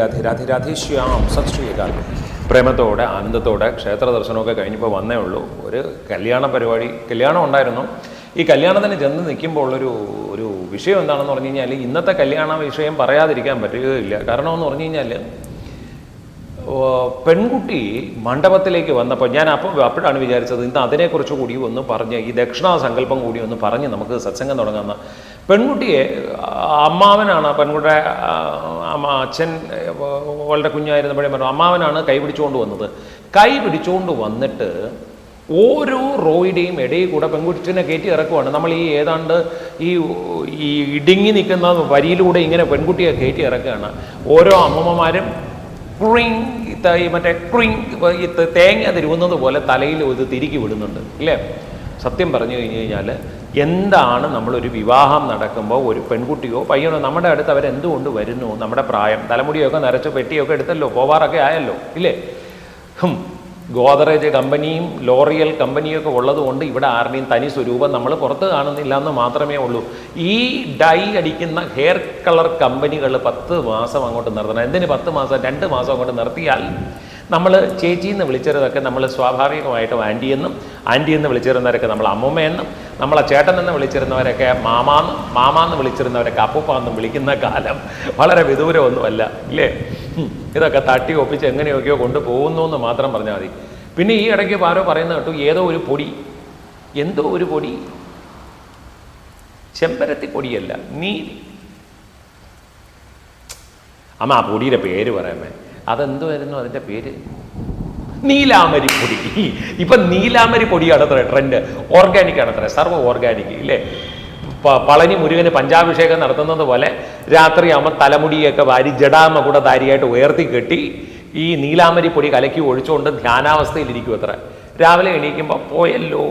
രാധേ രാധേ രാധേ ശ്യാം. സത് ശ്രീകാൽ പ്രേമത്തോടെ ആനന്ദത്തോടെ ക്ഷേത്ര ദർശനമൊക്കെ കഴിഞ്ഞപ്പോൾ വന്നേ ഉള്ളൂ. ഒരു കല്യാണ പരിപാടി കല്യാണം ഉണ്ടായിരുന്നു. ഈ കല്യാണത്തിന് ചെന്ന് നിൽക്കുമ്പോൾ ഉള്ളൊരു ഒരു വിഷയം എന്താണെന്ന് പറഞ്ഞു കഴിഞ്ഞാൽ ഇന്നത്തെ കല്യാണ വിഷയം പറയാതിരിക്കാൻ പറ്റുകയില്ല. കാരണം എന്ന് പറഞ്ഞു കഴിഞ്ഞാൽ പെൺകുട്ടി മണ്ഡപത്തിലേക്ക് വന്നപ്പോൾ ഞാൻ അപ്പോൾ അപ്പോഴാണ് വിചാരിച്ചത് ഇന്ന് അതിനെക്കുറിച്ച് കൂടി ഒന്ന് പറഞ്ഞ് ഈ ദക്ഷിണാ സങ്കല്പം കൂടി ഒന്ന് പറഞ്ഞ് നമുക്ക് സത്സംഗം തുടങ്ങാമെന്ന്. പെൺകുട്ടിയെ അമ്മാവനാണ് പെൺകുട്ടിയുടെ അച്ഛൻ വളരെ കുഞ്ഞായിരുന്നപ്പോഴേ പറഞ്ഞു അമ്മാവനാണ് കൈ പിടിച്ചുകൊണ്ട് വന്നത്. കൈ പിടിച്ചുകൊണ്ട് വന്നിട്ട് ഓരോ റോയുടെയും ഇടയിൽ കൂടെ പെൺകുട്ടിനെ കയറ്റി ഇറക്കുവാണ്. നമ്മൾ ഈ ഏതാണ്ട് ഈ ഈ ഇടുങ്ങി നിൽക്കുന്ന വരിയിലൂടെ ഇങ്ങനെ പെൺകുട്ടിയെ കയറ്റി ഇറക്കുകയാണ്. ഓരോ അമ്മമ്മമാരും ക്രിങ് മറ്റേ ക്രിങ് തേങ്ങ തിരുവുന്നത് പോലെ തലയിൽ ഇത് തിരികെ വിടുന്നുണ്ട്. ഇല്ലേ? സത്യം പറഞ്ഞു കഴിഞ്ഞു കഴിഞ്ഞാൽ എന്താണ് നമ്മളൊരു വിവാഹം നടക്കുമ്പോൾ ഒരു പെൺകുട്ടിയോ പയ്യനോ നമ്മുടെ അടുത്ത് അവരെന്തുകൊണ്ട് വരുന്നു? നമ്മുടെ പ്രായം തലമുടിയൊക്കെ നരച്ച പെട്ടിയൊക്കെ എടുത്തല്ലോ പോവാറൊക്കെ ആയല്ലോ ഇല്ലേ? ഗോദറേജ് കമ്പനിയും ലോറിയൽ കമ്പനിയൊക്കെ ഉള്ളതുകൊണ്ട് ഇവിടെ ആരുടെയും തനി സ്വരൂപം നമ്മൾ പുറത്ത് കാണുന്നില്ല എന്ന് മാത്രമേ ഉള്ളൂ. ഈ ഡൈ അടിക്കുന്ന ഹെയർ കളർ കമ്പനികൾ പത്ത് മാസം അങ്ങോട്ട് നിർത്തണം. എന്തിന് പത്ത് മാസം? രണ്ട് മാസം അങ്ങോട്ട് നിർത്തിയാൽ നമ്മൾ ചേച്ചിയെന്ന് വിളിച്ചതൊക്കെ നമ്മൾ സ്വാഭാവികമായിട്ടും ആന്റി എന്നും ആന്റി എന്ന് വിളിച്ചിരുന്നവരൊക്കെ നമ്മൾ അമ്മൂമ്മയെന്നും നമ്മളെ ചേട്ടൻ എന്ന് വിളിച്ചിരുന്നവരൊക്കെ മാമാന്ന് മാമാന്ന് വിളിച്ചിരുന്നവരൊക്കെ അപ്പൂപ്പ എന്നും വിളിക്കുന്ന കാലം വളരെ വിദൂരമൊന്നുമല്ല ഇല്ലേ? ഇതൊക്കെ തട്ടി ഒപ്പിച്ച് എങ്ങനെയൊക്കെയോ കൊണ്ടുപോകുന്നു എന്ന് മാത്രം പറഞ്ഞാൽ മതി. പിന്നെ ഈ ഇടയ്ക്ക് ആരോ പറയുന്ന കേട്ടു ഏതോ ഒരു പൊടി എന്തോ ഒരു പൊടി ചെമ്പരത്തി പൊടിയല്ല നീ അമ്മ ആ പൊടിയുടെ പേര് പറയാമേ. അതെന്തുവായിരുന്നു അതിന്റെ പേര്? നീലാമരി പൊടി. ഇപ്പം നീലാമരി പൊടിയാണ് അത്ര ട്രെൻഡ് ഓർഗാനിക് ആണ് അത്ര സർവ ഓർഗാനിക് ഇല്ലേ? പളനി മുരുകന് പഞ്ചാഭിഷേകം നടത്തുന്നത് പോലെ രാത്രിയാകുമ്പോൾ തലമുടിയൊക്കെ വാരി ജഡാമ കൂടെ ധാരിയായിട്ട് ഉയർത്തി കെട്ടി ഈ നീലാമരി പൊടി കലക്കി ഒഴിച്ചുകൊണ്ട് ധ്യാനാവസ്ഥയിലിരിക്കും അത്ര. രാവിലെ എണീക്കുമ്പോൾ പോയല്ലോ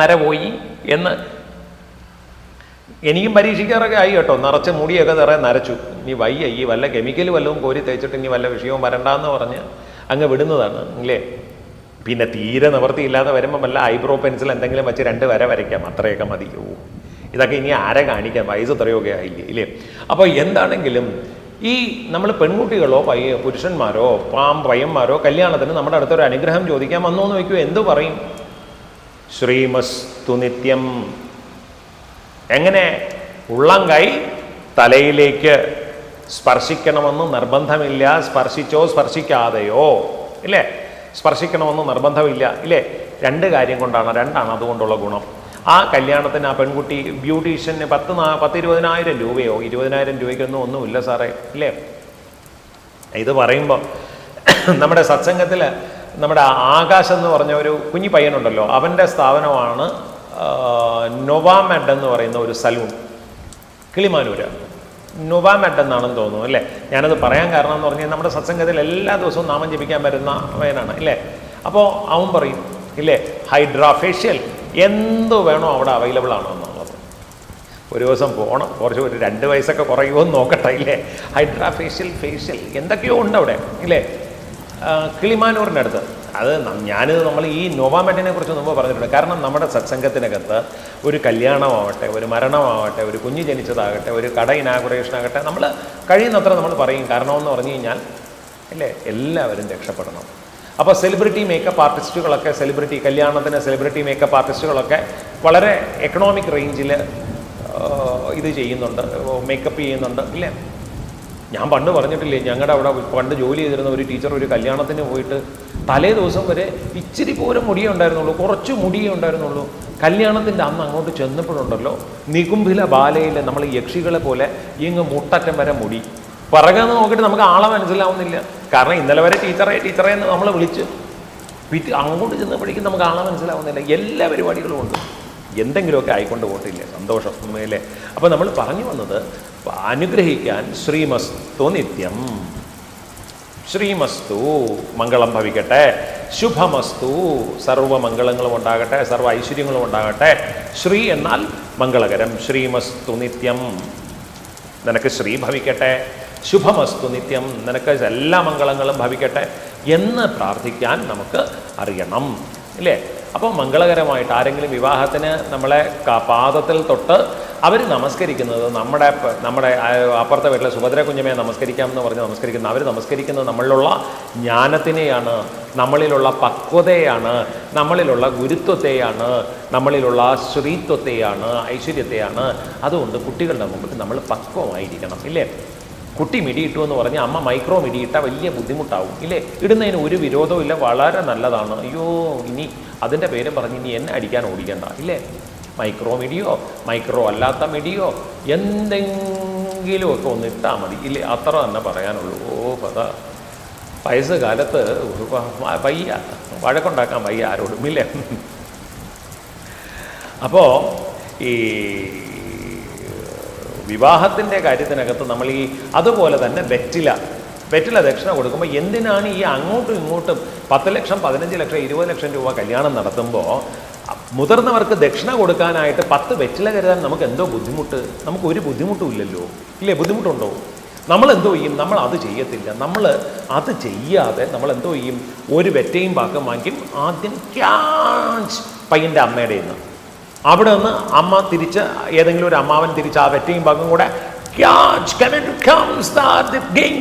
നര പോയി എന്ന് എനിക്കും പരീക്ഷിക്കാറൊക്കെ ആയി കേട്ടോ. നിറച്ച് മുടിയൊക്കെ നിറയെ നരച്ചു. ഇനി വയ്യ ഈ വല്ല കെമിക്കൽ വല്ലതും കോരി തേച്ചിട്ട് ഇനി വല്ല വിഷയവും വരണ്ടെന്ന് പറഞ്ഞ് അങ്ങ് വിടുന്നതാണ് അല്ലേ? പിന്നെ തീരെ നിവർത്തിയില്ലാതെ വരുമ്പോൾ വല്ല ഐബ്രോ പെൻസിൽ എന്തെങ്കിലും വെച്ച് രണ്ട് വര വരയ്ക്കാം അത്രയൊക്കെ മതി. ഓ ഇതൊക്കെ ഇനി ആരെ കാണിക്കാം? വയസ്സ് ഇത്രയൊക്കെ ആയില്ലേ ഇല്ലേ? അപ്പോൾ എന്താണെങ്കിലും ഈ നമ്മൾ പെൺകുട്ടികളോ പയ്യ പുരുഷന്മാരോ പാം പയ്യന്മാരോ കല്യാണത്തിന് നമ്മുടെ അടുത്തൊരു അനുഗ്രഹം ചോദിക്കാൻ വന്നു എന്ന് വയ്ക്കൂ എന്തു പറയും? ശ്രീമസ്തു നിത്യം. എങ്ങനെ? ഉള്ളം കൈ തലയിലേക്ക് സ്പർശിക്കണമെന്ന് നിർബന്ധമില്ല. സ്പർശിച്ചോ സ്പർശിക്കാതെയോ. ഇല്ലേ? സ്പർശിക്കണമെന്ന് നിർബന്ധമില്ല. ഇല്ലേ? രണ്ട് കാര്യം കൊണ്ടാണ്. രണ്ടാണ് അതുകൊണ്ടുള്ള ഗുണം. ആ കല്യാണത്തിന് ആ പെൺകുട്ടി ബ്യൂട്ടീഷ്യന് പത്ത് നാ പത്ത് ഇരുപതിനായിരം രൂപയോ? ഇരുപതിനായിരം രൂപയ്ക്കൊന്നും ഒന്നുമില്ല സാറേ. ഇല്ലേ? ഇത് പറയുമ്പോൾ നമ്മുടെ സത്സംഗത്തിൽ നമ്മുടെ ആകാശ് എന്ന് പറഞ്ഞ ഒരു കുഞ്ഞി പയ്യനുണ്ടല്ലോ. അവന്റെ സ്ഥാപനമാണ് നൊവാമെഡ് എന്ന് പറയുന്ന ഒരു സലൂൺ. കിളിമാനൂര്. നൊവാമെഡ് എന്നാണെന്ന് തോന്നുന്നു അല്ലേ? ഞാനത് പറയാൻ കാരണം എന്ന് പറഞ്ഞാൽ നമ്മുടെ സത്സംഗത്തിൽ എല്ലാ ദിവസവും നാമം ജപിക്കാൻ വരുന്ന അവനാണ് ഇല്ലേ അപ്പോൾ അവൻ പറയും ഇല്ലേ? ഹൈഡ്രാഫേഷ്യൽ എന്തു വേണോ അവിടെ അവൈലബിൾ ആണോ എന്നുള്ളത്. ഒരു ദിവസം പോകണം കുറച്ച് ഒരു രണ്ട് വയസ്സൊക്കെ കുറയുമോ എന്ന് നോക്കട്ടെ ഇല്ലേ? ഹൈഡ്രാഫേഷ്യൽ ഫേഷ്യൽ എന്തൊക്കെയോ ഉണ്ട് അവിടെ ഇല്ലേ? കിളിമാനൂറിന്റെ അടുത്ത് അത് ഞാൻ നമ്മൾ ഈ നോവാമെറ്റിനെ കുറിച്ച് മുമ്പ് പറഞ്ഞിട്ടുണ്ട്. കാരണം നമ്മുടെ സത്സംഗത്തിനകത്ത് ഒരു കല്യാണമാവട്ടെ ഒരു മരണമാവട്ടെ ഒരു കുഞ്ഞ് ജനിച്ചതാകട്ടെ ഒരു കട ഇനാഗുറേഷൻ ആകട്ടെ നമ്മൾ കഴിയുന്നത്ര നമ്മൾ പറയും. കാരണമെന്ന് പറഞ്ഞു കഴിഞ്ഞാൽ അല്ലേ? എല്ലാവരും രക്ഷപ്പെടണം. അപ്പോൾ സെലിബ്രിറ്റി മേക്കപ്പ് ആർട്ടിസ്റ്റുകളൊക്കെ സെലിബ്രിറ്റി കല്യാണത്തിന് സെലിബ്രിറ്റി മേക്കപ്പ് ആർട്ടിസ്റ്റുകളൊക്കെ വളരെ എക്കണോമിക് റേഞ്ചിൽ ഇത് ചെയ്യുന്നുണ്ട്. മേക്കപ്പ് ചെയ്യുന്നുണ്ട്. ഇല്ലേ? ഞാൻ പണ്ട് പറഞ്ഞിട്ടില്ലേ ഞങ്ങളുടെ അവിടെ പണ്ട് ജോലി ചെയ്തിരുന്ന ഒരു ടീച്ചർ ഒരു കല്യാണത്തിന് പോയിട്ട് തലേ ദിവസം വരെ ഇച്ചിരി പോലും മുടിയേ ഉണ്ടായിരുന്നുള്ളൂ കുറച്ച് മുടിയേ ഉണ്ടായിരുന്നുള്ളൂ. കല്യാണത്തിന്റെ അന്ന് അങ്ങോട്ട് ചെന്നപ്പോഴുണ്ടല്ലോ നികുംഭില ബാലയിൽ നമ്മൾ യക്ഷികളെ പോലെ ഇങ്ങ് മുട്ടറ്റം വരെ മുടി. പിറകെന്ന് നോക്കിയിട്ട് നമുക്ക് ആളെ മനസ്സിലാവുന്നില്ല. കാരണം ഇന്നലെ വരെ ടീച്ചറെ ടീച്ചറെ എന്ന് നമ്മൾ വിളിച്ച് പിറ്റ് അങ്ങോട്ട് ചെന്നപ്പോഴേക്കും നമുക്ക് ആളെ മനസ്സിലാവുന്നില്ല. എല്ലാ പരിപാടികളും ഉണ്ട്. എന്തെങ്കിലുമൊക്കെ ആയിക്കൊണ്ട് പോട്ടില്ലേ സന്തോഷം ഉമ്മയിലെ അപ്പോൾ നമ്മൾ പറഞ്ഞു വന്നത് അനുഗ്രഹിക്കാൻ ശ്രീമസ്തു നിത്യം ശ്രീമസ്തു മംഗളം ഭവിക്കട്ടെ. ശുഭമസ്തു സർവമംഗളങ്ങളും ഉണ്ടാകട്ടെ സർവ ഐശ്വര്യങ്ങളും ഉണ്ടാകട്ടെ. ശ്രീ എന്നാൽ മംഗളകരം. ശ്രീമസ്തു നിത്യം. നിനക്ക് ശ്രീ ഭവിക്കട്ടെ. ശുഭമസ്തു നിത്യം. നിനക്ക് എല്ലാ മംഗളങ്ങളും ഭവിക്കട്ടെ എന്ന് പ്രാർത്ഥിക്കാൻ നമുക്ക് അറിയണം. ഇല്ലേ? അപ്പോൾ മംഗളകരമായിട്ട് ആരെങ്കിലും വിവാഹത്തിന് നമ്മളെ പാദത്തിൽ തൊട്ട് അവർ നമസ്കരിക്കുന്നത് നമ്മുടെ നമ്മുടെ അപ്പുറത്തെ വീട്ടിലെ സുഭദ്ര കുഞ്ഞമ്മയെ നമസ്കരിക്കാമെന്ന് പറഞ്ഞ് നമസ്കരിക്കുന്നത് അവർ നമസ്കരിക്കുന്നത് നമ്മളിലുള്ള ജ്ഞാനത്തിനെയാണ് നമ്മളിലുള്ള പക്വതയാണ് നമ്മളിലുള്ള ഗുരുത്വത്തെയാണ് നമ്മളിലുള്ള ശ്രീത്വത്തെയാണ് ഐശ്വര്യത്തെയാണ്. അതുകൊണ്ട് കുട്ടികളുടെ മുമ്പിൽ നമ്മൾ പക്വമായിരിക്കണം ഇല്ലേ? കുട്ടി മിടിയിട്ടു എന്ന് പറഞ്ഞ് അമ്മ മൈക്രോ മിടിയിട്ടാൽ വലിയ ബുദ്ധിമുട്ടാവും ഇല്ലേ? ഇടുന്നതിന് ഒരു വിരോധവും ഇല്ല വളരെ നല്ലതാണ്. അയ്യോ ഇനി അതിന്റെ പേര് പറഞ്ഞ് ഇനി എന്നെ അടിക്കാൻ ഓടിക്കണ്ട ഇല്ലേ? മൈക്രോ മിടിയോ മൈക്രോ അല്ലാത്ത മിടിയോ എന്തെങ്കിലുമൊക്കെ ഒന്ന് ഇട്ടാൽ മതി ഇല്ലേ? അത്ര തന്നെ പറയാനുള്ളൂ. ഓ പത. പൈസ കാലത്ത് വയ്യ. വഴക്കുണ്ടാക്കാൻ വയ്യ ആരോടും ഇല്ലേ? അപ്പോൾ ഈ വിവാഹത്തിന്റെ കാര്യത്തിനകത്ത് നമ്മൾ ഈ അതുപോലെ തന്നെ വെറ്റില വെറ്റില ദക്ഷിണ കൊടുക്കുമ്പോൾ എന്തിനാണ് ഈ അങ്ങോട്ടും ഇങ്ങോട്ടും പത്ത് ലക്ഷം പതിനഞ്ച് ലക്ഷം ഇരുപത് ലക്ഷം രൂപ കല്യാണം നടത്തുമ്പോൾ മുതിർന്നവർക്ക് ദക്ഷിണ കൊടുക്കാനായിട്ട് പത്ത് വെറ്റില കരുതാൻ നമുക്ക് എന്തോ ബുദ്ധിമുട്ട്? നമുക്ക് ഒരു ബുദ്ധിമുട്ടും ഇല്ലല്ലോ. ഇല്ലേ? ബുദ്ധിമുട്ടുണ്ടോ? നമ്മൾ എന്തോ ചെയ്യും? നമ്മൾ അത് ചെയ്യത്തില്ല. നമ്മൾ അത് ചെയ്യാതെ നമ്മൾ എന്തോ ചെയ്യും? ഒരു വെറ്റയും പാക്കം വാങ്ങിക്കും. ആദ്യം ക്യാച്ച് പയ്യന്റെ അമ്മയുടെ നിന്ന് അവിടെ നിന്ന് അമ്മ തിരിച്ച് ഏതെങ്കിലും ഒരു അമ്മാവൻ തിരിച്ച് ആ വെറ്റയും ഭാഗം കൂടെ "Catch, come and comes that the game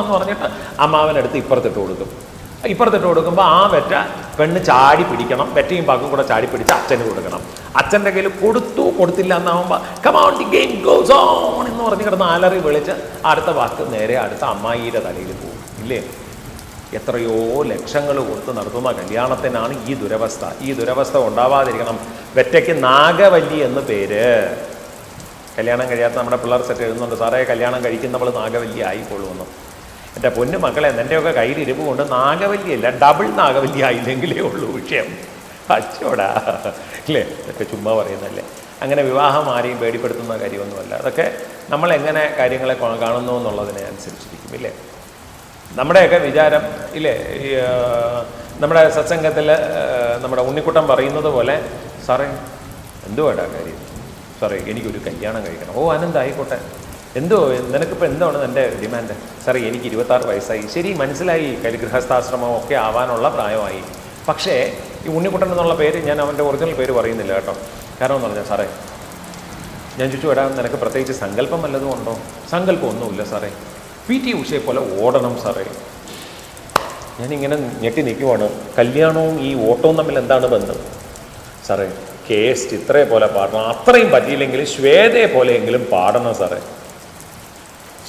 എന്ന് പറഞ്ഞിട്ട് അമ്മാവനെടുത്ത് ഇപ്പുറത്തിട്ട് കൊടുക്കും. ഇപ്പുറത്തിട്ട് കൊടുക്കുമ്പോൾ ആ വെറ്റ പെണ്ണ് ചാടി പിടിക്കണം വെറ്റയും ഭാഗം കൂടെ ചാടി പിടിച്ച് അച്ഛന് കൊടുക്കണം. അച്ഛന്റെ കയ്യിൽ കൊടുത്തു കൊടുത്തില്ല എന്നാവുമ്പോൾ come on the game goes on എന്ന് പറഞ്ഞ് കിടന്ന് ആലറി വിളിച്ച് അടുത്ത വാക്ക് നേരെ അടുത്ത അമ്മായിയുടെ തലയിൽ പോകും. ഇല്ലേ? എത്രയോ ലക്ഷങ്ങൾ കൊടുത്ത് നടത്തുന്ന കല്യാണത്തിനാണ് ഈ ദുരവസ്ഥ. ഈ ദുരവസ്ഥ ഉണ്ടാവാതിരിക്കണം. വെറ്റയ്ക്ക് നാഗവല്ലി എന്ന് പേര്. കല്യാണം കഴിയാത്ത നമ്മുടെ പിള്ളേർ സെറ്റ് എഴുതുന്നുണ്ട്. സാറേ കല്യാണം കഴിക്കുന്നവൾ നാഗവല്ലി ആയിക്കൊള്ളുമെന്ന് എന്റെ പൊന്നു മക്കളെ എന്റെയൊക്കെ കയ്യിൽ ഇരിപ്പ് കൊണ്ട് നാഗവല്ലിയല്ല ഡബിൾ നാഗവല്ലി ആയില്ലെങ്കിലേ ഉള്ളൂ വിഷയം. അച്ചോടാ. അല്ലേ ഇതൊക്കെ ചുമ്മാ പറയുന്നല്ലേ അങ്ങനെ വിവാഹം ആരെയും പേടിപ്പെടുത്തുന്ന കാര്യമൊന്നുമല്ല. അതൊക്കെ നമ്മൾ എങ്ങനെ കാര്യങ്ങളെ കാണുന്നു എന്നുള്ളതിനെ അനുസരിച്ചിരിക്കും ഇല്ലേ? നമ്മുടെയൊക്കെ വിചാരം ഇല്ലേ? ഈ നമ്മുടെ സത്സംഗത്തിൽ നമ്മുടെ ഉണ്ണിക്കുട്ടൻ പറയുന്നത് പോലെ സാറേ എന്തുവാടാ കാര്യം? സാറേ എനിക്കൊരു കല്യാണം കഴിക്കണം. ഓ അനന്ത ആയിക്കോട്ടെ എന്തോ നിനക്കിപ്പോൾ എന്താണ് എന്റെ ഡിമാൻഡ്? സാറേ എനിക്ക് ഇരുപത്താറ് വയസ്സായി. ശരി മനസ്സിലായി. കലിഗൃഹസ്ഥാശ്രമം ഒക്കെ ആവാനുള്ള പ്രായമായി. പക്ഷേ ഈ ഉണ്ണിക്കുട്ടൻ എന്നുള്ള പേര് ഞാൻ അവന്റെ ഒറിജിനൽ പേര് പറയുന്നില്ല കേട്ടോ. കാരണം എന്ന് പറഞ്ഞാൽ സാറേ ഞാൻ ചോദിച്ചു നിനക്ക് പ്രത്യേകിച്ച് സങ്കല്പം വല്ലതും ഉണ്ടോ? സങ്കല്പം ഒന്നുമില്ല സാറേ. പി ടി ഉഷയെ പോലെ ഓടണം സാറേ. ഞാനിങ്ങനെ ഞെട്ടി നിൽക്കുവാണ്. കല്യാണവും ഈ ഓട്ടവും തമ്മിൽ എന്താണ് ബന്ധം? സാറേ കെ എസ് ചിത്രയെ പോലെ പാടണം. അത്രയും പറ്റിയില്ലെങ്കിൽ ശ്വേതയെ പോലെയെങ്കിലും പാടണം സാറേ.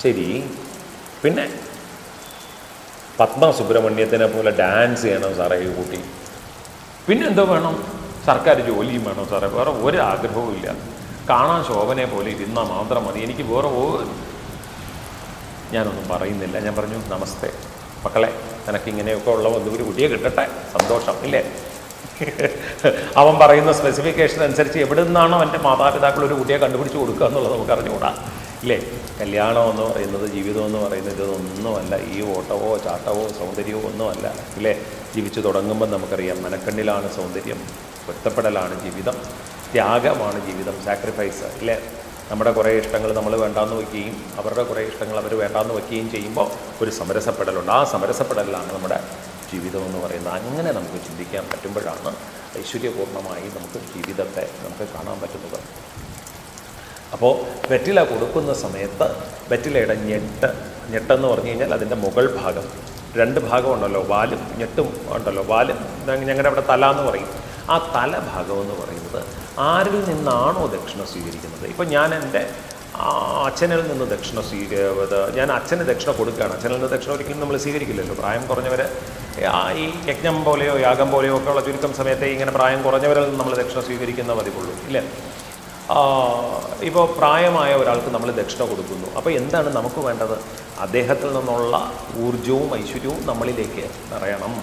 ശരി. പിന്നെ പത്മ സുബ്രഹ്മണ്യത്തിനെ പോലെ ഡാൻസ് ചെയ്യണം സാറേ ഈ കുട്ടി. പിന്നെ എന്തോ വേണം? സർക്കാർ ജോലിയും വേണം സാറേ. വേറെ ഒരു ആഗ്രഹവും ഇല്ല. കാണാൻ ശോഭനെ പോലെ ഇരുന്നാൽ മാത്രം മതി. എനിക്ക് വേറെ ഞാനൊന്നും പറയുന്നില്ല. ഞാൻ പറഞ്ഞു നമസ്തേ. മക്കളെ നിനക്കിങ്ങനെയൊക്കെ ഉള്ള ഒരു കുട്ടിയെ കിട്ടട്ടെ. സന്തോഷം ഇല്ലേ? അവൻ പറയുന്ന സ്പെസിഫിക്കേഷൻ അനുസരിച്ച് എവിടെ നിന്നാണോ എന്റെ മാതാപിതാക്കൾ ഒരു കുട്ടിയെ കണ്ടുപിടിച്ച് കൊടുക്കുക എന്നുള്ളത് നമുക്ക് അറിഞ്ഞുകൂടാ. ഇല്ലേ? കല്യാണം എന്ന് പറയുന്നത് ജീവിതം എന്ന് പറയുന്നത് ഇതൊന്നുമല്ല. ഈ ഓട്ടവോ ചാട്ടവോ സൗന്ദര്യമോ ഒന്നുമല്ല. ഇല്ലേ? ജീവിച്ചു തുടങ്ങുമ്പോൾ നമുക്കറിയാം മനക്കണ്ണിലാണ് സൗന്ദര്യം പൊരുത്തപ്പെടലാണ് ജീവിതം ത്യാഗമാണ് ജീവിതം സാക്രിഫൈസ് ഇല്ലേ? നമ്മുടെ കുറേ ഇഷ്ടങ്ങൾ നമ്മൾ വേണ്ടാന്ന് വയ്ക്കുകയും അവരുടെ കുറേ ഇഷ്ടങ്ങൾ അവർ വേണ്ടാന്ന് വയ്ക്കുകയും ചെയ്യുമ്പോൾ ഒരു സമരസപ്പെടലുണ്ട്. ആ സമരസപ്പെടലാണ് നമ്മുടെ ജീവിതം എന്ന് പറയുന്നത്. അങ്ങനെ നമുക്ക് ചിന്തിക്കാൻ പറ്റുമ്പോഴാണ് ഐശ്വര്യപൂർണമായി നമുക്ക് ജീവിതത്തെ നമുക്ക് കാണാൻ പറ്റുന്നത്. അപ്പോൾ വെറ്റില കൊടുക്കുന്ന സമയത്ത് വെറ്റിലയുടെ ഞെട്ട് ഞെട്ടെന്ന് പറഞ്ഞു കഴിഞ്ഞാൽ അതിന്റെ മുകൾ ഭാഗം. രണ്ട് ഭാഗമുണ്ടല്ലോ വാലും ഞെട്ടും ഉണ്ടല്ലോ. വാലും ഞങ്ങളുടെ അവിടെ തല എന്ന് പറയും. ആ തല ഭാഗം എന്ന് പറയുന്നത് ആരിൽ നിന്നാണോ ദക്ഷിണ സ്വീകരിക്കുന്നത്? ഇപ്പം ഞാൻ എന്റെ അച്ഛനിൽ നിന്ന് ദക്ഷിണ സ്വീക ഞാൻ അച്ഛന് ദക്ഷിണ കൊടുക്കുകയാണ്. അച്ഛനിൽ നിന്ന് ദക്ഷിണ ഒരിക്കലും നമ്മൾ സ്വീകരിക്കില്ലല്ലോ. പ്രായം കുറഞ്ഞവർ ഈ യജ്ഞം പോലെയോ യാഗം പോലെയോ ഒക്കെ ഉള്ള ചുരുക്കം സമയത്തെ ഇങ്ങനെ പ്രായം കുറഞ്ഞവരിൽ നിന്ന് നമ്മൾ ദക്ഷിണ സ്വീകരിക്കുന്ന പതിവുള്ളൂ. ഇല്ലേ? ഇപ്പോൾ പ്രായമായ ഒരാൾക്ക് നമ്മൾ ദക്ഷിണ കൊടുക്കുന്നു. അപ്പോൾ എന്താണ് നമുക്ക് വേണ്ടത്? അദ്ദേഹത്തിൽ നിന്നുള്ള ഊർജവും ഐശ്വര്യവും നമ്മളിലേക്ക് നിറയണം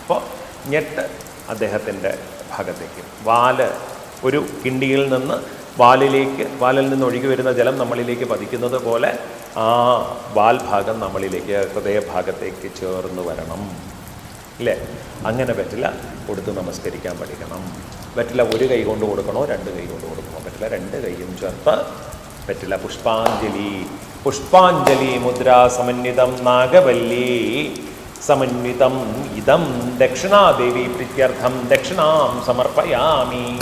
അപ്പോൾ ഞെട്ട് അദ്ദേഹത്തിന്റെ ഭാഗത്തേക്ക്. വാൽ ഒരു കിണ്ടിയിൽ നിന്ന് വാലിലേക്ക് വാലിൽ നിന്ന് ഒഴുകി വരുന്ന ജലം നമ്മളിലേക്ക് പതിക്കുന്നത് പോലെ ആ വാൽ ഭാഗം നമ്മളിലേക്ക് ഹൃദയഭാഗത്തേക്ക് ചേർന്ന് വരണം. ഇല്ലേ? അങ്ങനെ പറ്റില്ല കൊടുത്ത് നമസ്കരിക്കാൻ പഠിക്കണം. പറ്റില്ല ഒരു കൈ കൊണ്ട് കൊടുക്കണോ രണ്ട് കൈ കൊണ്ട് കൊടുക്കണോ? പറ്റില്ല രണ്ട് കൈയും ചേർത്ത് പറ്റില്ല പുഷ്പാഞ്ജലി. പുഷ്പാഞ്ജലി മുദ്ര സമന്വിതം നാഗവല്ലി. സമന്വിതം ഇതം ദക്ഷിണാദേവി പ്രീത്യർത്ഥം ദക്ഷിണാം സമർപ്പയാമി.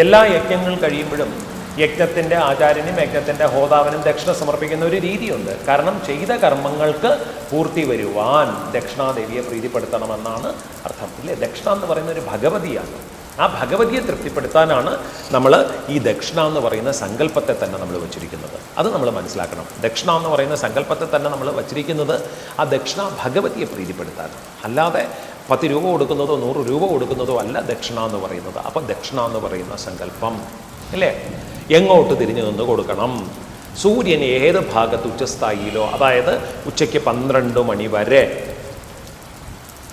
എല്ലാ യജ്ഞങ്ങൾ കഴിയുമ്പോഴും യജ്ഞത്തിന്റെ ആചാര്യനും യജ്ഞത്തിന്റെ ഹോതാവിനും ദക്ഷിണ സമർപ്പിക്കുന്ന ഒരു രീതിയുണ്ട്. കാരണം ചെയ്ത കർമ്മങ്ങൾക്ക് പൂർത്തി വരുവാൻ ദക്ഷിണാദേവിയെ പ്രീതിപ്പെടുത്തണമെന്നാണ് അർത്ഥം. ഇല്ലേ? ദക്ഷിണ എന്ന് പറയുന്ന ഒരു ഭഗവതിയാണ്. ആ ഭഗവതിയെ തൃപ്തിപ്പെടുത്താനാണ് നമ്മൾ ഈ ദക്ഷിണ എന്ന് പറയുന്ന സങ്കല്പത്തെ തന്നെ നമ്മൾ വച്ചിരിക്കുന്നത്. അത് നമ്മൾ മനസ്സിലാക്കണം. ദക്ഷിണ എന്ന് പറയുന്ന സങ്കല്പത്തെ തന്നെ നമ്മൾ വച്ചിരിക്കുന്നത് ആ ദക്ഷിണ ഭഗവതിയെ പ്രീതിപ്പെടുത്താനാണ്. അല്ലാതെ പത്ത് രൂപ കൊടുക്കുന്നതോ നൂറ് രൂപ കൊടുക്കുന്നതോ അല്ല ദക്ഷിണ എന്ന് പറയുന്നത്. അപ്പം ദക്ഷിണ എന്ന് പറയുന്ന സങ്കല്പം അല്ലേ? എങ്ങോട്ട് തിരിഞ്ഞു നിന്ന് കൊടുക്കണം? സൂര്യൻ ഏത് ഭാഗത്ത് ഉച്ചസ്ഥായിയിലോ അതായത് ഉച്ചയ്ക്ക് പന്ത്രണ്ട് മണി വരെ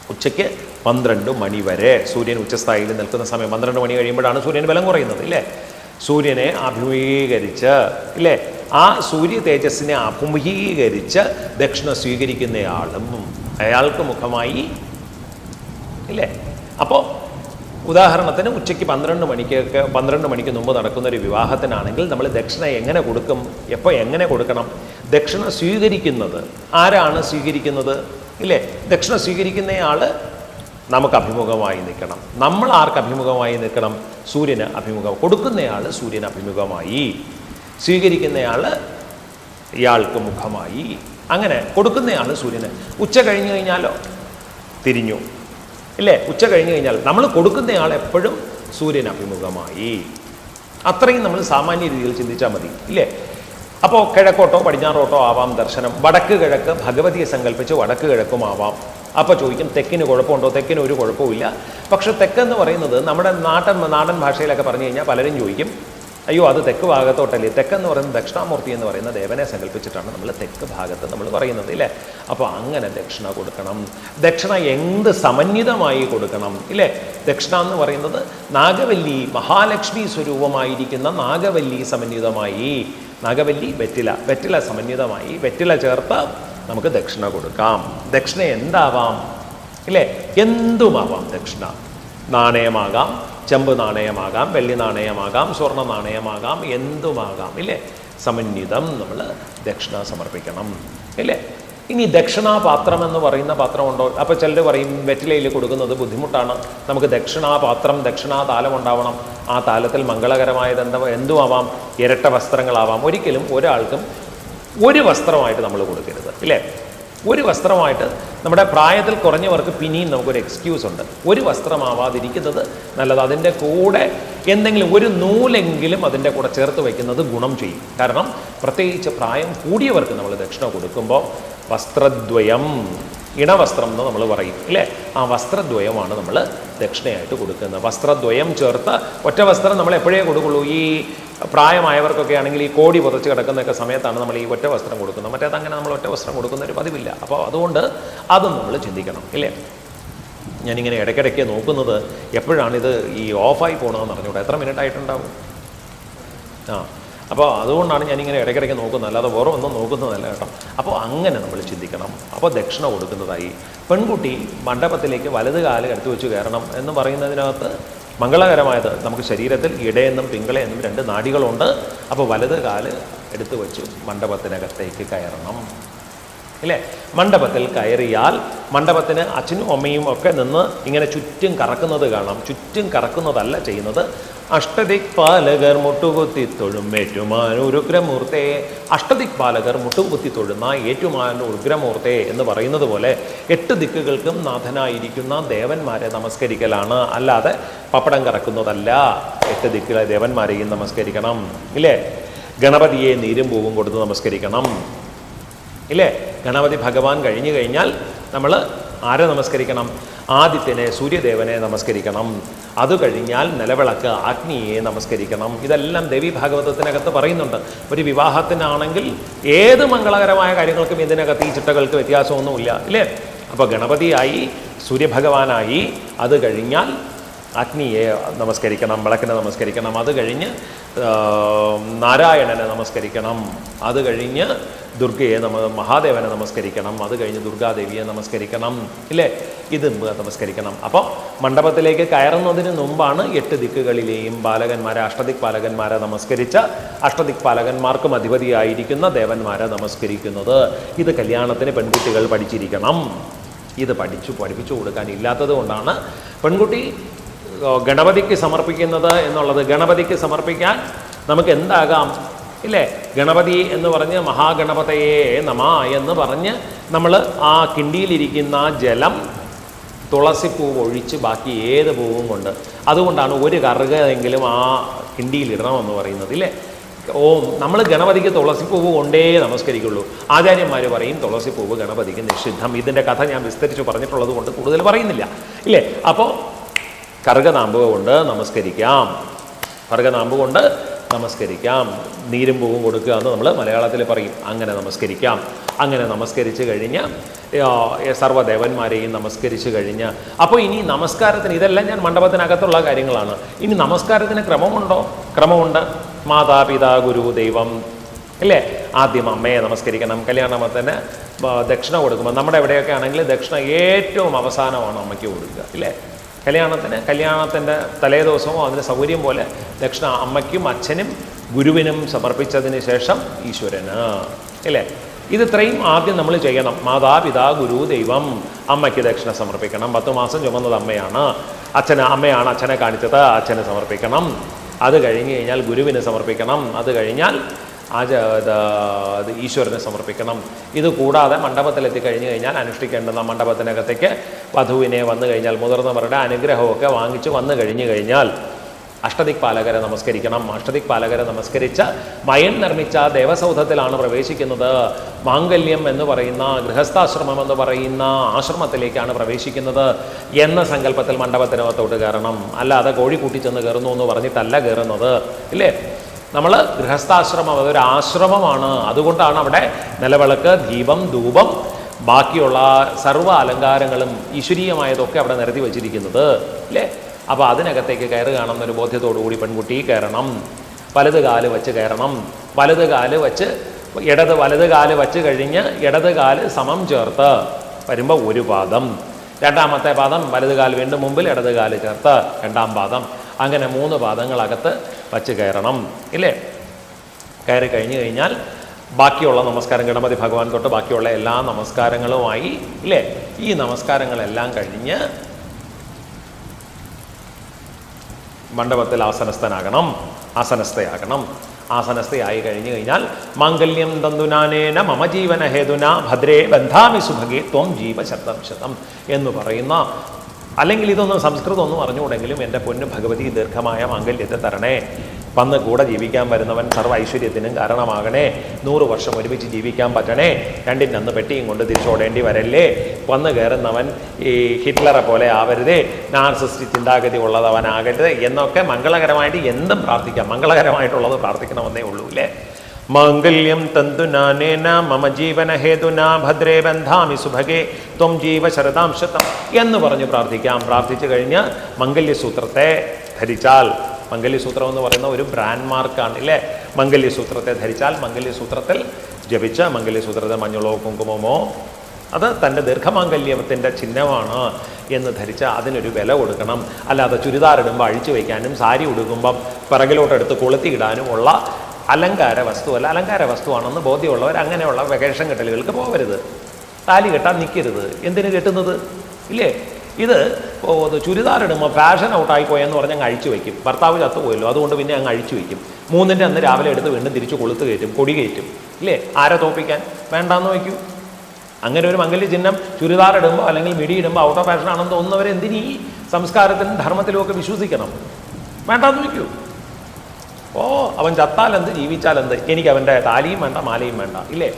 ഉച്ചയ്ക്ക് പന്ത്രണ്ട് മണി വരെ സൂര്യൻ ഉച്ചസ്ഥായിയിൽ നിൽക്കുന്ന സമയം പന്ത്രണ്ട് മണി കഴിയുമ്പോഴാണ് സൂര്യൻ ബലം കുറയുന്നത് ഇല്ലേ? സൂര്യനെ അഭിമുഖീകരിച്ച് ഇല്ലേ? ആ സൂര്യ തേജസ്സിനെ അഭിമുഖീകരിച്ച് ദക്ഷിണ സ്വീകരിക്കുന്നയാളും അയാൾക്ക് മുഖമായി ഇല്ലേ? അപ്പോൾ ഉദാഹരണത്തിന് ഉച്ചയ്ക്ക് പന്ത്രണ്ട് മണിക്കൊക്കെ പന്ത്രണ്ട് മണിക്ക് മുമ്പ് നടക്കുന്ന ഒരു വിവാഹത്തിനാണെങ്കിൽ നമ്മൾ ദക്ഷിണ എങ്ങനെ കൊടുക്കും എപ്പോൾ എങ്ങനെ കൊടുക്കണം? ദക്ഷിണ സ്വീകരിക്കുന്നത് ആരാണ് സ്വീകരിക്കുന്നത് ഇല്ലേ? ദക്ഷിണ സ്വീകരിക്കുന്നയാൾ നമുക്ക് അഭിമുഖമായി നിൽക്കണം. നമ്മൾ ആർക്ക് അഭിമുഖമായി നിൽക്കണം? സൂര്യന് അഭിമുഖം കൊടുക്കുന്നയാൾ സൂര്യന് അഭിമുഖമായി. സ്വീകരിക്കുന്നയാൾ ഇയാൾക്ക് മുഖമായി. അങ്ങനെ കൊടുക്കുന്നയാൾ സൂര്യന്. ഉച്ച കഴിഞ്ഞു കഴിഞ്ഞാലോ? തിരിഞ്ഞു. ഇല്ലേ? ഉച്ച കഴിഞ്ഞു കഴിഞ്ഞാൽ നമ്മൾ കൊടുക്കുന്നയാൾ എപ്പോഴും സൂര്യൻ അഭിമുഖമായി. അത്രയും നമ്മൾ സാമാന്യ രീതിയിൽ ചിന്തിച്ചാൽ മതി. ഇല്ലേ? അപ്പോൾ കിഴക്കോട്ടോ പടിഞ്ഞാറോട്ടോ ആവാം ദർശനം. വടക്ക് കിഴക്ക് ഭഗവതിയെ സങ്കല്പിച്ച് വടക്ക് കിഴക്കും ആവാം. അപ്പോൾ ചോദിക്കും തെക്കിന് കുഴപ്പമുണ്ടോ? തെക്കിന് ഒരു കുഴപ്പമില്ല പക്ഷെ തെക്കെന്ന് പറയുന്നത് നമ്മുടെ നാട്ടൻ നാടൻ ഭാഷയിലൊക്കെ പറഞ്ഞു കഴിഞ്ഞാൽ പലരും ചോദിക്കും അയ്യോ അത് തെക്ക് ഭാഗത്തോട്ടല്ലേ? തെക്കെന്ന് പറയുന്നത് ദക്ഷിണാമൂർത്തി എന്ന് പറയുന്ന ദേവനെ സങ്കല്പിച്ചിട്ടാണ് നമ്മൾ തെക്ക് ഭാഗത്ത് നമ്മൾ പറയുന്നത് ഇല്ലേ? അപ്പോൾ അങ്ങനെ ദക്ഷിണ കൊടുക്കണം. ദക്ഷിണ എന്ത് സമന്വിതമായി കൊടുക്കണം ഇല്ലേ? ദക്ഷിണ എന്ന് പറയുന്നത് നാഗവല്ലി മഹാലക്ഷ്മി സ്വരൂപമായിരിക്കുന്ന നാഗവല്ലി സമന്വിതമായി. നാഗവല്ലി വെറ്റില വെറ്റില സമന്വിതമായി. വെറ്റില ചേർത്ത് നമുക്ക് ദക്ഷിണ കൊടുക്കാം. ദക്ഷിണ എന്താവാം? ഇല്ലേ? എന്തുമാവാം ദക്ഷിണ? നാണയമാകാം ചെമ്പ് നാണയമാകാം വെള്ളി നാണയമാകാം സ്വർണ നാണയമാകാം എന്തുമാകാം? ഇല്ലേ? സമന്വിതം നമ്മൾ ദക്ഷിണ സമർപ്പിക്കണം. ഇല്ലേ? ഇനി ദക്ഷിണാപാത്രം എന്ന് പറയുന്ന പാത്രമുണ്ടോ അപ്പോൾ ചിലർ പറയും വെറ്റിലയിൽ കൊടുക്കുന്നത് ബുദ്ധിമുട്ടാണ്. നമുക്ക് ദക്ഷിണാപാത്രം ദക്ഷിണാതാലം ഉണ്ടാവണം. ആ താലത്തിൽ മംഗളകരമായത് എന്താ? എന്തുമാവാം? ഇരട്ട വസ്ത്രങ്ങളാവാം ഒരിക്കലും ഒരാൾക്കും ഒരു വസ്ത്രമായിട്ട് നമ്മൾ കൊടുക്കരുത് ഇല്ലേ? ഒരു വസ്ത്രമായിട്ട് നമ്മുടെ പ്രായത്തിൽ കുറഞ്ഞവർക്ക് പിന്നെയും നമുക്കൊരു എക്സ്ക്യൂസ് ഉണ്ട്. ഒരു വസ്ത്രമാവാതിരിക്കുന്നത് നല്ലത്. അതിന്റെ കൂടെ എന്തെങ്കിലും ഒരു നൂലെങ്കിലും അതിന്റെ കൂടെ ചേർത്ത് വയ്ക്കുന്നത് ഗുണം ചെയ്യും. കാരണം പ്രത്യേകിച്ച് പ്രായം കൂടിയവർക്ക് നമ്മൾ ദക്ഷിണ കൊടുക്കുമ്പോൾ വസ്ത്രദ്വയം ഇണവസ്ത്രം എന്ന് നമ്മൾ പറയും അല്ലേ ആ വസ്ത്രദ്വയമാണ് നമ്മൾ ദക്ഷിണയായിട്ട് കൊടുക്കുന്നത്. വസ്ത്രദ്വയം ചേർത്ത് ഒറ്റ വസ്ത്രം നമ്മൾ എപ്പോഴേ കൊടുക്കുള്ളൂ? ഈ പ്രായമായവർക്കൊക്കെ ആണെങ്കിൽ ഈ കോടി പുതച്ച് കിടക്കുന്നൊക്കെ സമയത്താണ് നമ്മൾ ഈ ഒറ്റ വസ്ത്രം കൊടുക്കുന്നത്. മറ്റേത് അങ്ങനെ നമ്മൾ ഒറ്റ വസ്ത്രം കൊടുക്കുന്ന ഒരു പതിവില്ല. അപ്പോൾ അതുകൊണ്ട് അതും നമ്മൾ ചിന്തിക്കണം ഇല്ലേ? ഞാനിങ്ങനെ ഇടയ്ക്കിടയ്ക്ക് നോക്കുന്നത് എപ്പോഴാണിത് ഈ ഓഫായി പോകണമെന്ന് അറിഞ്ഞൂടെ. എത്ര മിനിറ്റ് ആയിട്ടുണ്ടാവും ആ അപ്പോൾ അതുകൊണ്ടാണ് ഞാനിങ്ങനെ ഇടയ്ക്കിടയ്ക്ക് നോക്കുന്നത്. അല്ലാതെ വേറെ ഒന്നും നോക്കുന്നതല്ല കേട്ടോ. അപ്പോൾ അങ്ങനെ നമ്മൾ ചിന്തിക്കണം. അപ്പോൾ ദക്ഷിണ കൊടുക്കുന്നതായി. പെൺകുട്ടി മണ്ഡപത്തിലേക്ക് വലത് കാൽ എടുത്തു വെച്ച് കയറണം എന്ന് പറയുന്നതിനകത്ത് മംഗളകരമായത്. നമുക്ക് ശരീരത്തിൽ ഇടയെന്നും പിങ്കള എന്നും രണ്ട് നാടികളുണ്ട്. അപ്പോൾ വലത് കാൽ എടുത്തു വെച്ചു. മണ്ഡപത്തിനകത്തേക്ക് കയറണം. ഇല്ലേ മണ്ഡപത്തിൽ കയറിയാൽ മണ്ഡപത്തിന് അച്ഛനും അമ്മയും ഒക്കെ നിന്ന് ഇങ്ങനെ ചുറ്റും കറക്കുന്നത് കാണാം. ചുറ്റും കറക്കുന്നതല്ല ചെയ്യുന്നത്. അഷ്ടദിക്പാലകർ മുട്ടുകുത്തി തൊഴും ഏറ്റുമാനൂർ ഉഗ്രമൂർത്തെ. അഷ്ടദിക്പാലകർ മുട്ടുകുത്തി തൊഴുന്ന ഏറ്റുമാൻ ഉഗ്രമൂർത്തെ എന്ന് പറയുന്നത് പോലെ എട്ട് ദിക്കുകൾക്കും നാഥനായിരിക്കുന്ന ദേവന്മാരെ നമസ്കരിക്കലാണ്. അല്ലാതെ പപ്പടം കറക്കുന്നതല്ല. എട്ട് ദിക്കിലെ ദേവന്മാരെയും നമസ്കരിക്കണം. ഇല്ലേ? ഗണപതിയെ നീരും പൂവും കൊടുത്ത് നമസ്കരിക്കണം. ഇല്ലേ? ഗണപതി ഭഗവാൻ കഴിഞ്ഞു കഴിഞ്ഞാൽ നമ്മൾ ആരെ നമസ്കരിക്കണം? ആദിത്യനെ സൂര്യദേവനെ നമസ്കരിക്കണം. അത് കഴിഞ്ഞാൽ നിലവിളക്ക് അഗ്നിയെ നമസ്കരിക്കണം. ഇതെല്ലാം ദേവി ഭാഗവതത്തിനകത്ത് പറയുന്നുണ്ട്. ഒരു വിവാഹത്തിനാണെങ്കിൽ ഏത് മംഗളകരമായ കാര്യങ്ങൾക്കും ഇതിനകത്ത് ഈ ചിട്ടകൾക്ക് വ്യത്യാസമൊന്നുമില്ല ഇല്ലേ? അപ്പോൾ ഗണപതിയായി സൂര്യഭഗവാനായി അത് കഴിഞ്ഞാൽ അഗ്നിയെ നമസ്കരിക്കണം വിളക്കിനെ നമസ്കരിക്കണം. അത് കഴിഞ്ഞ് നാരായണനെ നമസ്കരിക്കണം. അത് കഴിഞ്ഞ് ദുർഗയെ നമ മഹാദേവനെ നമസ്കരിക്കണം. അത് കഴിഞ്ഞ് ദുർഗാദേവിയെ നമസ്കരിക്കണം. ഇല്ലേ? ഇത് നമസ്കരിക്കണം. അപ്പോൾ മണ്ഡപത്തിലേക്ക് കയറുന്നതിന് മുമ്പാണ് എട്ട് ദിക്കുകളിലെയും ബാലകന്മാരെ അഷ്ടദിക് പാലകന്മാരെ നമസ്കരിച്ച അഷ്ടദിക് പാലകന്മാർക്കും അധിപതിയായിരിക്കുന്ന ദേവന്മാരെ നമസ്കരിക്കുന്നത്. ഇത് കല്യാണത്തിന് പെൺകുട്ടികൾ പഠിച്ചിരിക്കണം. ഇത് പഠിച്ചു പഠിപ്പിച്ചു കൊടുക്കാൻ ഇല്ലാത്തത് കൊണ്ടാണ് പെൺകുട്ടി ഗണപതിക്ക് സമർപ്പിക്കുന്നത് എന്നുള്ളത് ഗണപതിക്ക് സമർപ്പിക്കാൻ നമുക്ക് എന്താകാം ഇല്ലേ? ഗണപതി എന്ന് പറഞ്ഞ് മഹാഗണപതയെ നമ എന്ന് പറഞ്ഞ് നമ്മൾ ആ കിണ്ടിയിലിരിക്കുന്ന ജലം തുളസിപ്പൂവ് ഒഴിച്ച് ബാക്കി ഏത് പൂവും കൊണ്ട് അതുകൊണ്ടാണ് ഒരു കറുകയെങ്കിലും ആ കിണ്ടിയിലിടണമെന്ന് പറയുന്നത് ഇല്ലേ? ഓം നമ്മൾ ഗണപതിക്ക് തുളസിപ്പൂവ് കൊണ്ടേ നമസ്കരിക്കുള്ളൂ. ആചാര്യന്മാർ പറയും തുളസിപ്പൂവ് ഗണപതിക്ക് നിഷിദ്ധം. ഇതിന്റെ കഥ ഞാൻ വിസ്തരിച്ച് പറഞ്ഞിട്ടുള്ളത് കൊണ്ട് കൂടുതൽ പറയുന്നില്ല ഇല്ലേ? അപ്പോൾ കറുകനാമ്പ് കൊണ്ട് നമസ്കരിക്കാം. കറുകനാമ്പ് കൊണ്ട് നമസ്കരിക്കാം. നീരും പൂവും കൊടുക്കുക എന്ന് നമ്മൾ മലയാളത്തിൽ പറയും. അങ്ങനെ നമസ്കരിക്കാം. അങ്ങനെ നമസ്കരിച്ച് കഴിഞ്ഞ് സർവദേവന്മാരെയും നമസ്കരിച്ച് കഴിഞ്ഞ്. അപ്പോൾ ഇനി നമസ്കാരത്തിന് ഇതെല്ലാം ഞാൻ മണ്ഡപത്തിനകത്തുള്ള കാര്യങ്ങളാണ്. ഇനി നമസ്കാരത്തിന് ക്രമമുണ്ടോ? ക്രമമുണ്ട്. മാതാപിതാ ഗുരു ദൈവം. അല്ലേ? ആദ്യം അമ്മയെ നമസ്കരിക്കണം. കല്യാണത്തിന് ദക്ഷിണ കൊടുക്കുമ്പോൾ നമ്മുടെ എവിടെയൊക്കെ ആണെങ്കിൽ ദക്ഷിണ ഏറ്റവും അവസാനമാണ് അമ്മയ്ക്ക് കൊടുക്കുക. ഇല്ലേ? കല്യാണത്തിന് കല്യാണത്തിന്റെ തലേദിവസമോ അതിന് സൗകര്യം പോലെ ദക്ഷിണ അമ്മയ്ക്കും അച്ഛനും ഗുരുവിനും സമർപ്പിച്ചതിന് ശേഷം ഈശ്വരന്. അല്ലേ ഇത് ഇത്രയും ആദ്യം നമ്മൾ ചെയ്യണം. മാതാപിതാ ഗുരു ദൈവം. അമ്മയ്ക്ക് ദക്ഷിണ സമർപ്പിക്കണം. പത്ത് മാസം ചുമന്നത് അമ്മയാണ്. അച്ഛന് അമ്മയാണ് അച്ഛനെ കാണിച്ചത്. അച്ഛന് സമർപ്പിക്കണം. അത് കഴിഞ്ഞ് കഴിഞ്ഞാൽ ഗുരുവിന് സമർപ്പിക്കണം. അത് കഴിഞ്ഞാൽ ആച ഈശ്വരനെ സമർപ്പിക്കണം. ഇത് കൂടാതെ മണ്ഡപത്തിലെത്തി കഴിഞ്ഞ് കഴിഞ്ഞാൽ അനുഷ്ഠിക്കേണ്ടുന്ന മണ്ഡപത്തിനകത്തേക്ക് വധുവിനെ വന്നു കഴിഞ്ഞാൽ മുതിർന്നവരുടെ അനുഗ്രഹമൊക്കെ വാങ്ങിച്ച് വന്നു കഴിഞ്ഞു കഴിഞ്ഞാൽ അഷ്ടദിക് പാലകരെ നമസ്കരിക്കണം. അഷ്ടദിക് പാലകരെ നമസ്കരിച്ച് മയൻ നിർമ്മിച്ച ദേവസൗധത്തിലാണ് പ്രവേശിക്കുന്നത്. മാംഗല്യം എന്ന് പറയുന്ന ഗൃഹസ്ഥാശ്രമം എന്ന് പറയുന്ന ആശ്രമത്തിലേക്കാണ് പ്രവേശിക്കുന്നത് എന്ന സങ്കല്പത്തിൽ മണ്ഡപത്തിനകത്തോട്ട് കയറണം. അല്ലാതെ കോഴി ചെന്ന് കയറുന്നു എന്ന് പറഞ്ഞിട്ടല്ല കയറുന്നത്. ഇല്ലേ? നമ്മൾ ഗൃഹസ്ഥാശ്രമം അതൊരു ആശ്രമമാണ്. അതുകൊണ്ടാണ് അവിടെ നിലവിളക്ക് ദീപം ധൂപം ബാക്കിയുള്ള സർവ അലങ്കാരങ്ങളും ഈശ്വരീയമായതൊക്കെ അവിടെ നിരത്തി വച്ചിരിക്കുന്നത് അല്ലേ? അപ്പോൾ അതിനകത്തേക്ക് കയറുകയാണെന്നൊരു ബോധ്യത്തോടു കൂടി പെൺകുട്ടി കയറണം വലത് കാൽ വെച്ച് കയറണം. വലത് കാൽ വെച്ച് ഇടത് വലത് കാൽ വെച്ച് കഴിഞ്ഞ് ഇടത് കാൽ സമം ചേർത്ത് വരുമ്പോൾ ഒരു പാദം. രണ്ടാമത്തെ പാദം വലത് കാൽ വീണ്ടും മുമ്പിൽ ഇടത് കാൽ ചേർത്ത് രണ്ടാം പാദം. അങ്ങനെ മൂന്ന് പാദങ്ങളകത്ത് വച്ച് കയറണം ഇല്ലേ? കയറി കഴിഞ്ഞു കഴിഞ്ഞാൽ ബാക്കിയുള്ള നമസ്കാരം. ഗണപതി ഭഗവാൻ തൊട്ട് ബാക്കിയുള്ള എല്ലാ നമസ്കാരങ്ങളുമായി ഇല്ലേ? ഈ നമസ്കാരങ്ങളെല്ലാം കഴിഞ്ഞ് മണ്ഡപത്തിൽ ആസനസ്ഥനാകണം ആസനസ്ഥയാകണം. ആസനസ്ഥയായി കഴിഞ്ഞു കഴിഞ്ഞാൽ മാംഗല്യം തന്തുനാനേന മമ ജീവന ഹേതുന ഭദ്രേ ബന്ധാമി സുഭഗേ ത്വം ജീവ ശതം ശതം എന്ന് പറയുന്ന അല്ലെങ്കിൽ ഇതൊന്നും സംസ്കൃതം ഒന്നും അറിഞ്ഞുകൂടെങ്കിലും എന്റെ പൊന്നു ഭഗവതി ദീർഘമായ മാംഗല്യത്തെ തരണേ. വന്ന് കൂടെ ജീവിക്കാൻ വരുന്നവൻ സർവ ഐശ്വര്യത്തിനും കാരണമാകണേ. നൂറ് വർഷം ഒരുമിച്ച് ജീവിക്കാൻ പറ്റണേ. രണ്ടിന്റെ അന്ന് പെട്ടിയും കൊണ്ട് തിരിച്ചോടേണ്ടി വരല്ലേ. വന്ന് കയറുന്നവൻ ഈ ഹിറ്റ്ലറെ പോലെ ആവരുതേ. നാർസിസ്റ്റ് ചിന്താഗതി ഉള്ളതവനാകരുത്. എന്നൊക്കെ മംഗളകരമായിട്ട് എന്തും പ്രാർത്ഥിക്കാം. മംഗളകരമായിട്ടുള്ളത് പ്രാർത്ഥിക്കണമെന്നേ ഉള്ളൂ അല്ലേ മാംഗല്യം തന്തുനാനേന മമ ജീവന ഹേതുനാ ഭദ്രേ ബന്ധാമി സുഭഗേ ത്വം ജീവ ശരതാംശതം എന്ന് പറഞ്ഞ് പ്രാർത്ഥിക്കാം. പ്രാർത്ഥിച്ചു കഴിഞ്ഞ് മംഗല്യസൂത്രത്തെ ധരിച്ചാൽ മംഗല്യസൂത്രം എന്ന് പറയുന്ന ഒരു ബ്രാൻഡ് മാർക്കാണ് ഇല്ലേ? മംഗല്യസൂത്രത്തെ ധരിച്ചാൽ മംഗല്യസൂത്രത്തിൽ ജപിച്ച മംഗല്യസൂത്രത്തെ മഞ്ഞളോ കുങ്കുമമോ അത് തന്റെ ദീർഘമാംഗല്യത്തിന്റെ ചിഹ്നമാണ് എന്ന് ധരിച്ച അതിനൊരു വില കൊടുക്കണം. അല്ലാതെ ചുരിദാർ ഇടുമ്പോൾ അഴിച്ചു വയ്ക്കാനും സാരി ഉടുക്കുമ്പം പിറകിലോട്ടെടുത്ത് കൊളുത്തിയിടാനും ഉള്ള അലങ്കാര വസ്തുവല്ല. അലങ്കാര വസ്തുവാണെന്ന് ബോധ്യമുള്ളവർ അങ്ങനെയുള്ള വെക്കേഷൻ കെട്ടലുകൾക്ക് പോകരുത് താലി കെട്ടാൻ നിൽക്കരുത് എന്തിനു കെട്ടുന്നത്? ഇല്ലേ? ഇത് ചുരിദാറിടുമ്പോൾ ഫാഷൻ ഔട്ടായി പോയെന്ന് പറഞ്ഞ് അങ്ങ് അഴിച്ചു വയ്ക്കും ഭർത്താവ് ചത്തു പോയല്ലോ അതുകൊണ്ട് പിന്നെ അങ്ങ് അഴിച്ചു വയ്ക്കും മൂന്നിന്റെ അന്ന് രാവിലെ എടുത്ത് വീണ്ടും തിരിച്ച് കൊളുത്ത് കയറ്റും കൊടി കയറ്റും. ഇല്ലേ? ആരെ തോപ്പിക്കാൻ? വേണ്ടാന്ന് വയ്ക്കൂ. അങ്ങനെ ഒരു മംഗല്യ ചിഹ്നം ചുരിദാർ ഇടുമ്പോൾ അല്ലെങ്കിൽ മിടി ഇടുമ്പോൾ ഔട്ട് ഓഫ് ഫാഷൻ ആണെന്ന് തോന്നുന്നവർ എന്തിനീ സംസ്കാരത്തിലും ധർമ്മത്തിലും ഒക്കെ വിശ്വസിക്കണം? വേണ്ടാന്ന് വയ്ക്കൂ. ഓ അവൻ ചത്താലെന്ത് ജീവിച്ചാലെന്ത് എനിക്ക് അവന്റെ താലിയും വേണ്ട മാലയും വേണ്ട. ഇല്ലേ?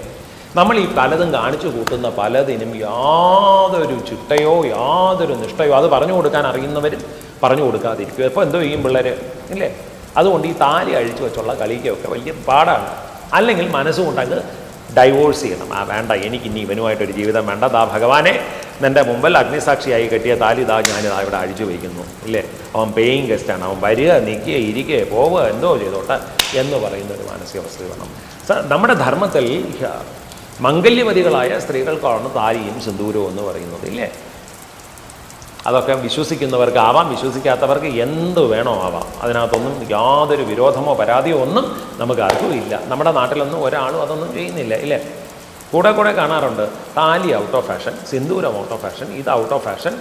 നമ്മൾ ഈ പലതും കാണിച്ചു കൂട്ടുന്ന പലതിനും യാതൊരു ചിട്ടയോ യാതൊരു നിഷ്ഠയോ അത് പറഞ്ഞു കൊടുക്കാൻ അറിയുന്നവരും പറഞ്ഞു കൊടുക്കാതിരിക്കും. ഇപ്പോൾ എന്തോ ചെയ്യും പിള്ളേർ ഇല്ലേ? അതുകൊണ്ട് ഈ താലി അഴിച്ചു വെച്ചുള്ള കളിക്കൊക്കെ വലിയ പാടാണ്. അല്ലെങ്കിൽ മനസ്സുകൊണ്ടങ്ങ് ഡൈവോഴ്സ് ചെയ്യണം. ആ വേണ്ട എനിക്ക് ഇനി ഇവനുമായിട്ടൊരു ജീവിതം വേണ്ട. ദാ ഭഗവാനെ നിന്റെ മുമ്പിൽ അഗ്നിസാക്ഷിയായി കെട്ടിയ താലി ദാ ഞാനിതാ ഇവിടെ അഴിച്ചു വയ്ക്കുന്നു ഇല്ലേ? അവൻ പേയിങ് ഗസ്റ്റാണ് അവൻ വരിക നിൽക്കുക ഇരിക്കുക പോവുക എന്തോ ചെയ്തോട്ടെ എന്ന് പറയുന്ന ഒരു മാനസികാവസ്ഥ വേണം. നമ്മുടെ ധർമ്മത്തിൽ മംഗല്യവതികളായ സ്ത്രീകൾക്കാണ് താലിയും സിന്ദൂരവും എന്ന് പറയുന്നത് ഇല്ലേ? അതൊക്കെ വിശ്വസിക്കുന്നവർക്കാവാം വിശ്വസിക്കാത്തവർക്ക് എന്ത് വേണോ ആവാം. അതിനകത്തൊന്നും യാതൊരു വിരോധമോ പരാതിയോ ഒന്നും നമുക്ക് ആർക്കും ഇല്ല. നമ്മുടെ നാട്ടിലൊന്നും ഒരാളും അതൊന്നും ചെയ്യുന്നില്ല ഇല്ലേ? കൂടെ കൂടെ കാണാറുണ്ട് താലി ഔട്ട് ഓഫ് ഫാഷൻ സിന്ദൂരം ഔട്ട് ഓഫ് ഫാഷൻ ഇത് ഔട്ട് ഓഫ് ഫാഷൻ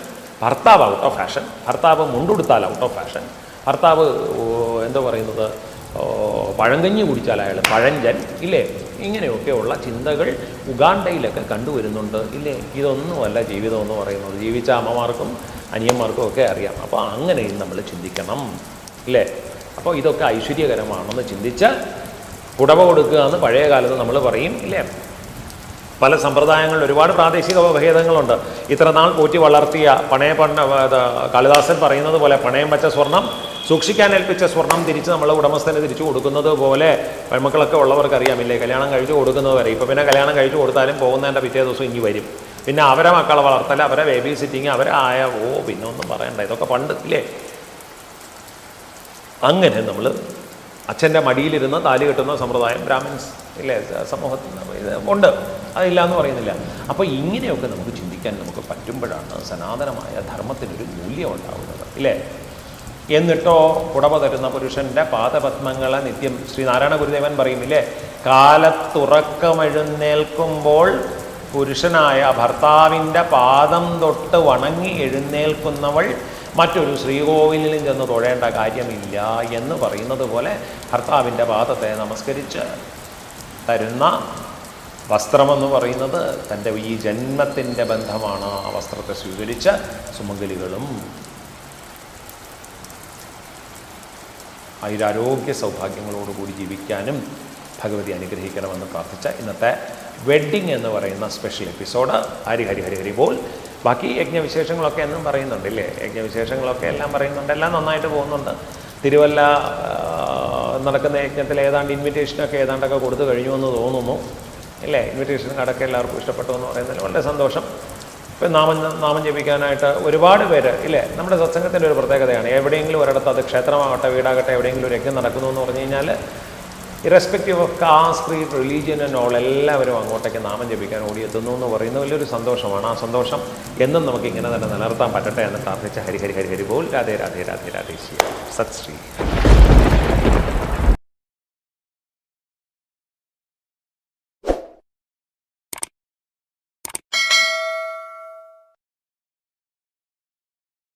ഭർത്താവ് ഔട്ട് ഓഫ് ഫാഷൻ ഭർത്താവ് മുണ്ടുടുത്താൽ ഔട്ട് ഓഫ് ഫാഷൻ ഭർത്താവ് എന്താ പറയുന്നത് പഴങ്കഞ്ഞി കുടിച്ചാൽ അയാൾ പഴഞ്ചൻ ഇല്ലേ? ഇങ്ങനെയൊക്കെയുള്ള ചിന്തകൾ ഉഗാണ്ടയിലൊക്കെ കണ്ടുവരുന്നുണ്ട്. ഇല്ലേ? ഇതൊന്നുമല്ല ജീവിതം എന്ന് പറയുന്നത്. ജീവിച്ച അമ്മമാർക്കും അനിയന്മാർക്കും ഒക്കെ അറിയാം. അപ്പോൾ അങ്ങനെയും നമ്മൾ ചിന്തിക്കണം. ഇല്ലേ? അപ്പോൾ ഇതൊക്കെ ഐശ്വര്യകരമാണെന്ന് ചിന്തിച്ച് പുടവ കൊടുക്കുക എന്ന് പഴയ കാലത്ത് നമ്മൾ പറയും. ഇല്ലേ? പല സമ്പ്രദായങ്ങളിൽ ഒരുപാട് പ്രാദേശിക ഭേദങ്ങളുണ്ട്. ഇത്ര നാൾ പോറ്റി വളർത്തിയ പണയ പണ്ണ കാളിദാസൻ പറയുന്നത് പോലെ പണയം വച്ച സ്വർണം സൂക്ഷിക്കാൻ ഏൽപ്പിച്ച സ്വർണം തിരിച്ച് നമ്മൾ ഉടമസ്ഥന് തിരിച്ചു കൊടുക്കുന്നത് പോലെ പെൺമക്കളൊക്കെ ഉള്ളവർക്ക് അറിയാമില്ലേ? കല്യാണം കഴിച്ചു കൊടുക്കുന്നത് വരെ ഇപ്പം പിന്നെ കല്യാണം കഴിച്ചു കൊടുത്താലും പോകുന്നതിന്റെ പിറ്റേ ദിവസം ഇനി വരും. പിന്നെ അവരെ മക്കളെ വളർത്തൽ അവരെ ബേബി സിറ്റിങ് ആയ ഓ പിന്നെ ഒന്നും പറയണ്ട. ഇതൊക്കെ പണ്ട് ഇല്ലേ? അങ്ങനെ നമ്മൾ അച്ഛന്റെ മടിയിലിരുന്ന് താലി കെട്ടുന്ന സമ്പ്രദായം ബ്രാഹ്മിൻസ് ഇല്ലേ? സമൂഹത്തിൽ ഇത് ഉണ്ട്. അതില്ല എന്ന് പറയുന്നില്ല. അപ്പോൾ ഇങ്ങനെയൊക്കെ നമുക്ക് ചിന്തിക്കാൻ നമുക്ക് പറ്റുമ്പോഴാണ് സനാതനമായ ധർമ്മത്തിനൊരു മൂല്യം ഉണ്ടാകുന്നത് ഇല്ലേ? എന്നിട്ടോ പുടവ തരുന്ന പുരുഷന്റെ പാദപത്മങ്ങളെ നിത്യം ശ്രീനാരായണ ഗുരുദേവൻ പറയുന്നില്ലേ? കാലത്തുറക്കമെഴുന്നേൽക്കുമ്പോൾ പുരുഷനായ ഭർത്താവിന്റെ പാദം തൊട്ട് വണങ്ങി എഴുന്നേൽക്കുന്നവൾ മറ്റൊരു ശ്രീകോവിലിലും ചെന്ന് തൊഴേണ്ട കാര്യമില്ല എന്ന് പറയുന്നത് പോലെ ഭർത്താവിന്റെ പാദത്തെ നമസ്കരിച്ച് തരുന്ന വസ്ത്രമെന്ന് പറയുന്നത് തന്റെ ഈ ജന്മത്തിന്റെ ബന്ധമാണ് ആ വസ്ത്രത്തെ സ്വീകരിച്ച് സുമംഗലികളും ആയുരാരോഗ്യ സൗഭാഗ്യങ്ങളോടുകൂടി ജീവിക്കാനും ഭഗവതി അനുഗ്രഹിക്കണമെന്ന് പ്രാർത്ഥിച്ച ഇന്നത്തെ വെഡ്ഡിങ് എന്ന് പറയുന്ന സ്പെഷ്യൽ എപ്പിസോഡ് ഹരി ഹരി ഹരി ഹരി ബോൾ. ബാക്കി യജ്ഞവിശേഷങ്ങളൊക്കെ എന്നും പറയുന്നുണ്ട് ഇല്ലേ? യജ്ഞവിശേഷങ്ങളൊക്കെ എല്ലാം പറയുന്നുണ്ട്. എല്ലാം നന്നായിട്ട് പോകുന്നുണ്ട്. തിരുവല്ല നടക്കുന്ന യജ്ഞത്തിൽ ഏതാണ്ട് ഇൻവിറ്റേഷനൊക്കെ ഏതാണ്ടൊക്കെ കൊടുത്തു കഴിഞ്ഞു എന്ന് തോന്നുന്നു അല്ലേ ഇൻവിറ്റേഷൻ കടക്കെ എല്ലാവർക്കും ഇഷ്ടപ്പെട്ടു എന്ന് പറയുന്നതിൽ വളരെ സന്തോഷം. ഇപ്പം നാമം നാമം ജപിക്കാനായിട്ട് ഒരുപാട് പേര് ഇല്ലേ? നമ്മുടെ സത്സംഗത്തിന്റെ ഒരു പ്രത്യേകതയാണ്. എവിടെയെങ്കിലും ഒരിടത്ത് അത് ക്ഷേത്രമാകട്ടെ വീടാകട്ടെ എവിടെയെങ്കിലും ഒരു യജ്ഞം നടക്കുന്നു എന്ന് പറഞ്ഞു കഴിഞ്ഞാൽ irrespective of caste creed religion and all എല്ലാവരും അങ്ങോട്ടേക്ക് നാമം ജപിക്കാൻ ഓടിയെത്തുന്നു എന്ന് പറയുന്ന വലിയൊരു സന്തോഷമാണ്. ആ സന്തോഷം എന്നും നമുക്ക് ഇങ്ങനെ തന്നെ നിലനിർത്താൻ പറ്റട്ടെ എന്ന് പ്രാർത്ഥിച്ച ഹരി ഹരി ഹരി ഹരി ബോൾ. രാധേ രാധേ രാധേ രാധേ ശ്രീ. സത് ശ്രീ.